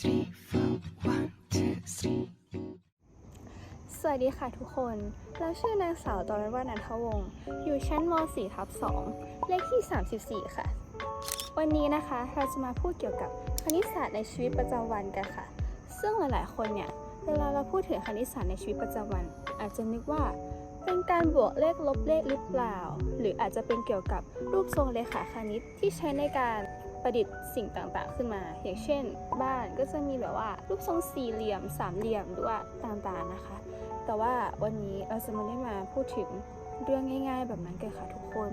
three, four. One, two, three. สวัสดีค่ะทุกคน เราชื่อนางสาวตรวรรณนันทวงศ์ อยู่ชั้นม .4 ทับ2เลขที่ 34 ค่ะ วันนี้นะคะเราจะมาพูดเกี่ยวกับคณิตศาสตร์ในชีวิตประจำวันกันค่ะ ซึ่งหลายๆ คนเนี่ย เวลาเราพูดถึงคณิตศาสตร์ในชีวิตประจำวัน อาจจะนึกว่า เป็นการบวกเลขลบเลขหรือเปล่า หรืออาจจะเป็นเกี่ยวกับรูปทรงเลขาคณิตที่ใช้ในการ ประดิษฐ์สิ่งต่างๆ ขึ้นมา อย่างเช่น บ้านก็จะมีแบบว่ารูปทรงสี่เหลี่ยม สามเหลี่ยมหรือว่าต่างๆนะคะ แต่ว่าวันนี้เราจะไม่ได้มาพูดถึงเรื่องง่าย ๆ แบบนั้นกันค่ะทุกคน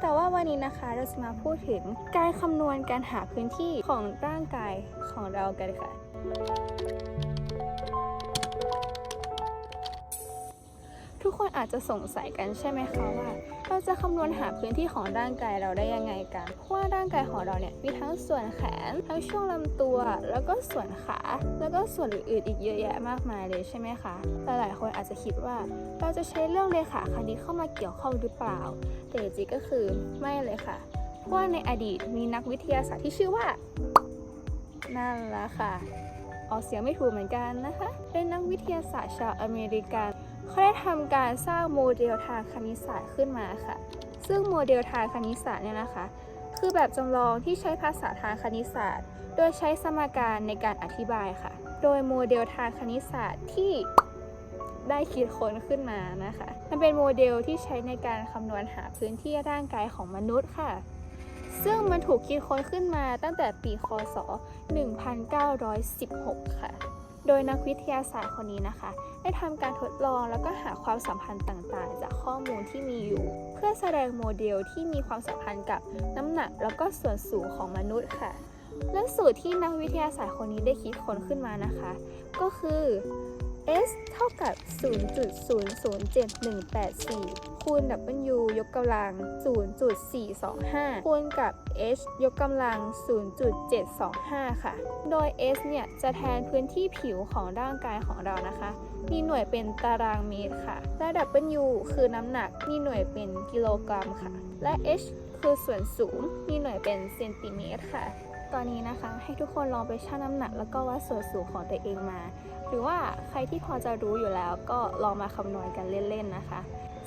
แต่ว่าวันนี้นะคะเราจะมาพูดถึงการคำนวณการหาพื้นที่ของร่างกายของเรากันค่ะ ทุกคนอาจจะสงสัยกันใช่ไหมคะว่า เราจะคำนวณหาพื้นที่ของร่างกายเราได้ยังไงกัน เพราะว่าร่างกายของเราเนี่ยมีทั้งส่วนแขน ทั้งช่วงลำตัว แล้วก็ส่วนขา แล้วก็ส่วนอื่นๆอีกเยอะแยะมากมายเลยใช่ไหมคะ แต่หลายคนอาจจะคิดว่า เราจะใช้เรื่องเลขาคณิตเข้ามาเกี่ยวข้องหรือเปล่า แต่จริงๆก็คือไม่เลยค่ะ เพราะว่าในอดีตมีนักวิทยาศาสตร์ที่ชื่อว่า นั่นละค่ะออกเสียงไม่ถูกเหมือนกันนะคะ เป็นนักวิทยาศาสตร์ชาวอเมริกัน เขาได้ทำการสร้างโมเดลทางคณิตศาสตร์ขึ้นมาค่ะ ซึ่งโมเดลทางคณิตศาสตร์เนี่ยนะคะ คือแบบจำลองที่ใช้ภาษาทางคณิตศาสตร์ โดยใช้สมการในการอธิบายค่ะ โดยโมเดลทางคณิตศาสตร์ที่ได้คิดค้นขึ้นมานะคะ มันเป็นโมเดลที่ใช้ในการคำนวณหาพื้นที่ร่างกายของมนุษย์ค่ะ ซึ่งมันถูกคิดค้นขึ้นมาตั้งแต่ปี คศ 1916 ค่ะ โดยนักวิทยาศาสตร์คนนี้นะคะ ได้ทำการทดลองแล้วก็หาความสัมพันธ์ต่างๆ จากข้อมูลที่มีอยู่ เพื่อแสดงโมเดลที่มีความสัมพันธ์กับน้ำหนักแล้วก็ส่วนสูงของมนุษย์ค่ะ และสูตรที่นักวิทยาศาสตร์คนนี้ได้คิดค้นขึ้นมานะคะ ก็คือ s เท่ากับ 0.007184 คูณ w ยกกำลัง 0.425 คูณกับ h ยกกำลัง 0.725 ค่ะ โดย s เนี่ยจะแทนพื้นที่ผิวของร่างกายของเรานะคะ มีหน่วยเป็นตารางเมตรค่ะ และ w คือน้ำหนัก มีหน่วยเป็นกิโลกรัมค่ะ และ h คือส่วนสูงมีหน่วยเป็นเซนติเมตรค่ะ ตอนนี้นะคะให้ทุกคนลองไปชั่งน้ำหนัก แล้วก็วัดส่วนสูงของตัวเองมา หรือว่าใครที่พอจะรู้อยู่แล้วก็ลองมาคำนวณกันเล่นๆนะคะ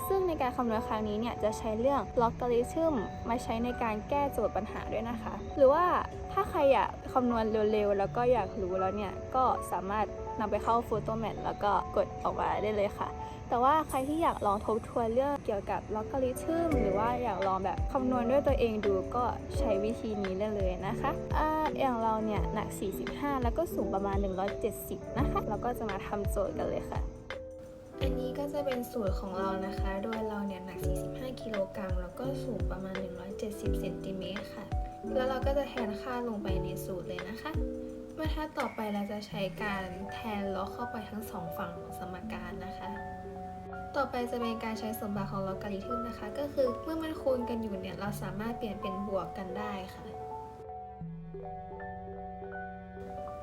ซึ่งในการคำนวณครั้งนี้เนี่ยจะใช้เรื่องลอการิทึมมาใช้ในการแก้โจทย์ปัญหาด้วยนะคะ หรือว่าถ้าใครอยากคำนวณเร็วๆแล้วก็อยากรู้แล้วเนี่ยก็สามารถ นำไปเข้า Photo m a t แล้วก็กดออกมาได้เลยค่ะ แต่ว่าใครที่อยากลองทบทวนเรื่องเกี่ยวกับลอกริทึมหรือว่าอยากลองแบบคำนวณด้วยตัวเองดูก็ใช้วิธีนี้ได้เลยนะคะอ่าอย่างเราเนี่ยหนัก 45 แล้วก็สูงประมาณ 170 นะคะเราก็จะมาทำโจทย์กันเลยค่ะอันนี้ก็จะเป็นสูตรของเรานะคะ โดยเราเนี่ยหนัก 45 กิโลกรัม แล้วก็สูงประมาณ 170 เซนติเมตรค่ะ แล้วเราก็จะแทนค่าลงไปในสูตรเลยนะคะ บรรทัดต่อไปเราจะใช้การแทนล็อกเข้าไปทั้งสองฝั่งของสมการนะคะ ต่อไปจะเป็นการใช้สมบัติของลอการิทึมนะคะ ก็คือเมื่อมันคูณกันอยู่เนี่ยเราสามารถเปลี่ยนเป็นบวกกันได้ค่ะ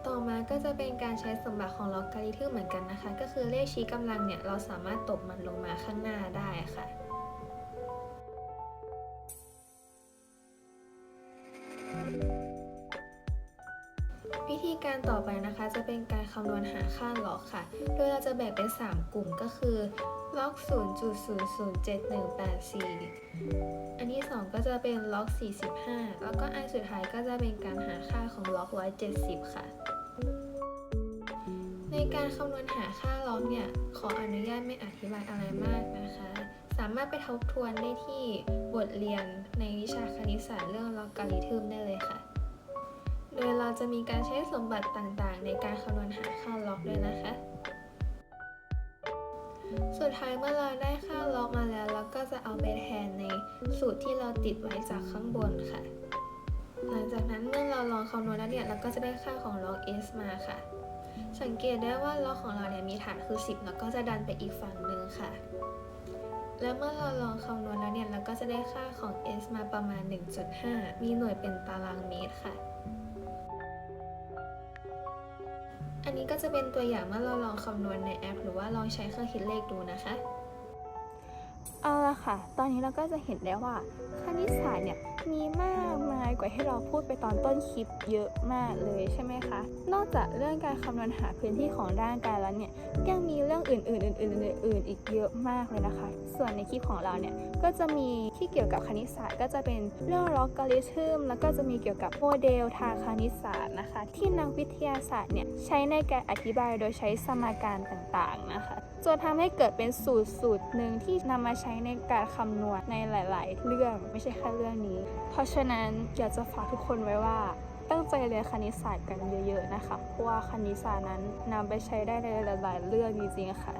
ต่อมาก็จะเป็นการใช้สมบัติของลอการิทึมเหมือนกันนะคะ ก็คือเลขชี้กำลังเนี่ยเราสามารถตบมันลงมาข้างหน้าได้ค่ะ วิธีการต่อไปนะคะจะเป็นการคำนวณหาค่าล็อกค่ะ โดยเราจะแบ่งเป็น 3 กลุ่มก็คือล็อก0.007184 อันที่ 2 ก็จะเป็นล็อก 45 แล้วก็อันสุดท้ายก็จะเป็นการหาค่าของล็อก 170 ค่ะ ในการคำนวณหาค่าล็อกเนี่ย ขออนุญาตไม่อธิบายอะไรมากนะคะ สามารถไปทบทวนได้ที่บทเรียนในวิชาคณิตศาสตร์เรื่องลอการิทึมได้เลยค่ะ โดยเราจะมีการใช้สมบัติต่างๆ ในการคำนวณหาค่าล็อกด้วยนะคะ สุดท้ายเมื่อเราได้ค่าล็อกมาแล้ว เราก็จะเอาไปแทนในสูตรที่เราติดไว้จากข้างบนค่ะ หลังจากนั้นเมื่อเราลองคำนวณแล้วเนี่ยเราก็จะได้ค่าของล็อก s มาค่ะ สังเกตได้ว่าล็อกของเราเนี่ยมีฐานคือ 10 แล้วก็จะดันไปอีกฝั่งหนึ่งค่ะ แล้วเมื่อเราลองคำนวณแล้วเนี่ยเราก็จะได้ค่าของ s มาประมาณ 1.5 มีหน่วยเป็นตารางเมตรค่ะ อันนี้ก็จะเป็นตัวอย่างเมื่อเราลองคำนวณในแอป หรือว่าลองใช้เครื่องคิดเลขดูนะคะ เอาละค่ะ ตอนนี้เราก็จะเห็นได้ว่าคณิตศาสตร์เนี่ยมีมากมายกว่าที่เราพูดไปตอนต้นคลิปเยอะมากเลยใช่ไหมคะ นอกจากเรื่องการคำนวณหาพื้นที่ของร่างกายแล้วเนี่ยยังมีเรื่องอื่นๆอื่นๆอื่นๆอีกเยอะมากเลยนะคะ ส่วนในคลิปของเราเนี่ยก็จะมีที่เกี่ยวกับคณิตศาสตร์ ก็จะเป็นเรื่องล็อกกริทึมแล้วก็จะมีเกี่ยวกับโมเดลทางคณิตศาสตร์นะคะ ที่นักวิทยาศาสตร์เนี่ยใช้ในการอธิบายโดยใช้สมการต่างๆนะคะจนทำให้เกิดเป็นสูตรสูตรหนึ่งที่นำมาใช้ช้ในการคำนวณในหลาย ๆ เรื่องไม่ใช่แค่เรื่องนี้ เพราะฉะนั้นอยากจะฝากทุกคนไว้ว่าตั้งใจเรียนคณิตศาสตร์กันเยอะ ๆ นะคะ เพราะว่าคณิตศาสตร์นั้นนำไปใช้ได้ในหลาย ๆ เรื่องจริง ๆ ค่ะ